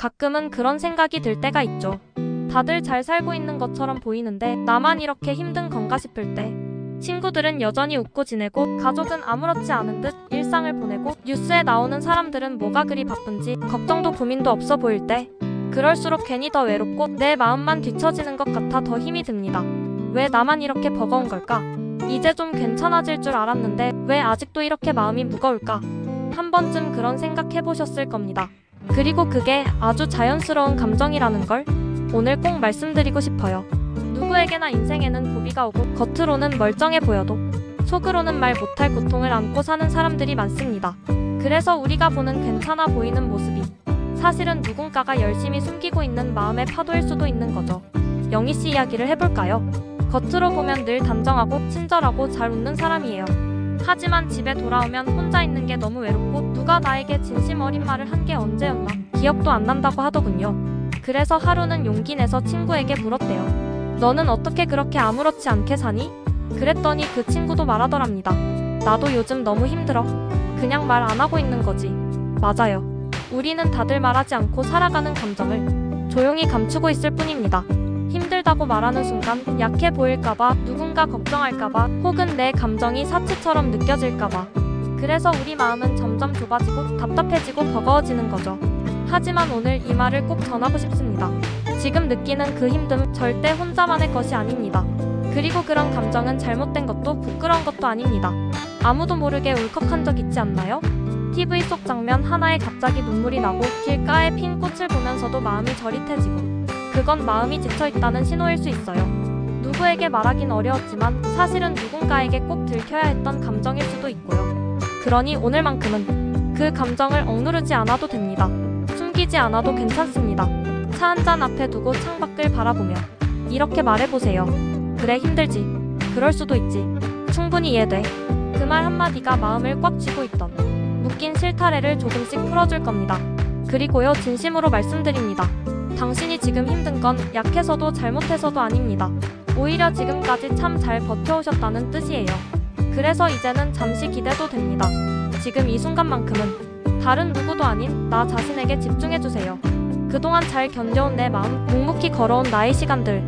가끔은 그런 생각이 들 때가 있죠. 다들 잘 살고 있는 것처럼 보이는데 나만 이렇게 힘든 건가 싶을 때 친구들은 여전히 웃고 지내고 가족은 아무렇지 않은 듯 일상을 보내고 뉴스에 나오는 사람들은 뭐가 그리 바쁜지 걱정도 고민도 없어 보일 때 그럴수록 괜히 더 외롭고 내 마음만 뒤처지는 것 같아 더 힘이 듭니다. 왜 나만 이렇게 버거운 걸까? 이제 좀 괜찮아질 줄 알았는데 왜 아직도 이렇게 마음이 무거울까? 한 번쯤 그런 생각 해보셨을 겁니다. 그리고 그게 아주 자연스러운 감정이라는 걸 오늘 꼭 말씀드리고 싶어요. 누구에게나 인생에는 고비가 오고 겉으로는 멀쩡해 보여도 속으로는 말 못할 고통을 안고 사는 사람들이 많습니다. 그래서 우리가 보는 괜찮아 보이는 모습이 사실은 누군가가 열심히 숨기고 있는 마음의 파도일 수도 있는 거죠. 영희 씨 이야기를 해볼까요? 겉으로 보면 늘 단정하고 친절하고 잘 웃는 사람이에요. 하지만 집에 돌아오면 혼자 있는 게 너무 외롭고 누가 나에게 진심 어린 말을 한 게 언제였나 기억도 안 난다고 하더군요. 그래서 하루는 용기 내서 친구에게 물었대요. 너는 어떻게 그렇게 아무렇지 않게 사니? 그랬더니 그 친구도 말하더랍니다. 나도 요즘 너무 힘들어. 그냥 말 안 하고 있는 거지. 맞아요. 우리는 다들 말하지 않고 살아가는 감정을 조용히 감추고 있을 뿐입니다. 힘들다고 말하는 순간 약해 보일까봐 누군가 걱정할까봐 혹은 내 감정이 사치처럼 느껴질까봐 그래서 우리 마음은 점점 좁아지고 답답해지고 버거워지는 거죠. 하지만 오늘 이 말을 꼭 전하고 싶습니다. 지금 느끼는 그 힘듦 절대 혼자만의 것이 아닙니다. 그리고 그런 감정은 잘못된 것도 부끄러운 것도 아닙니다. 아무도 모르게 울컥한 적 있지 않나요? TV 속 장면 하나에 갑자기 눈물이 나고 길가에 핀 꽃을 보면서도 마음이 저릿해지고 그건 마음이 지쳐있다는 신호일 수 있어요. 누구에게 말하긴 어려웠지만 사실은 누군가에게 꼭 들켜야 했던 감정일 수도 있고요. 그러니 오늘만큼은 그 감정을 억누르지 않아도 됩니다. 숨기지 않아도 괜찮습니다. 차 한 잔 앞에 두고 창밖을 바라보며 이렇게 말해보세요. 그래 힘들지. 그럴 수도 있지. 충분히 이해돼. 그 말 한마디가 마음을 꽉 쥐고 있던 묶인 실타래를 조금씩 풀어줄 겁니다. 그리고요 진심으로 말씀드립니다. 당신이 지금 힘든 건 약해서도 잘못해서도 아닙니다. 오히려 지금까지 참 잘 버텨오셨다는 뜻이에요. 그래서 이제는 잠시 기대도 됩니다. 지금 이 순간만큼은 다른 누구도 아닌 나 자신에게 집중해주세요. 그동안 잘 견뎌온 내 마음, 묵묵히 걸어온 나의 시간들,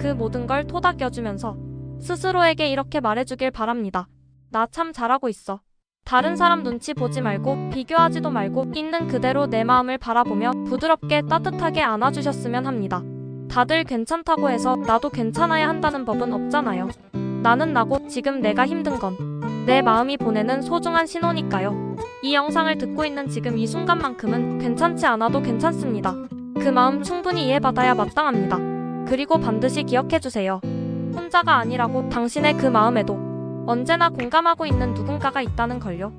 그 모든 걸 토닥여주면서 스스로에게 이렇게 말해주길 바랍니다. 나 참 잘하고 있어. 다른 사람 눈치 보지 말고 비교하지도 말고 있는 그대로 내 마음을 바라보며 부드럽게 따뜻하게 안아주셨으면 합니다. 다들 괜찮다고 해서 나도 괜찮아야 한다는 법은 없잖아요. 나는 나고 지금 내가 힘든 건 내 마음이 보내는 소중한 신호니까요. 이 영상을 듣고 있는 지금 이 순간만큼은 괜찮지 않아도 괜찮습니다. 그 마음 충분히 이해받아야 마땅합니다. 그리고 반드시 기억해주세요. 혼자가 아니라고 당신의 그 마음에도 언제나 공감하고 있는 누군가가 있다는 걸요.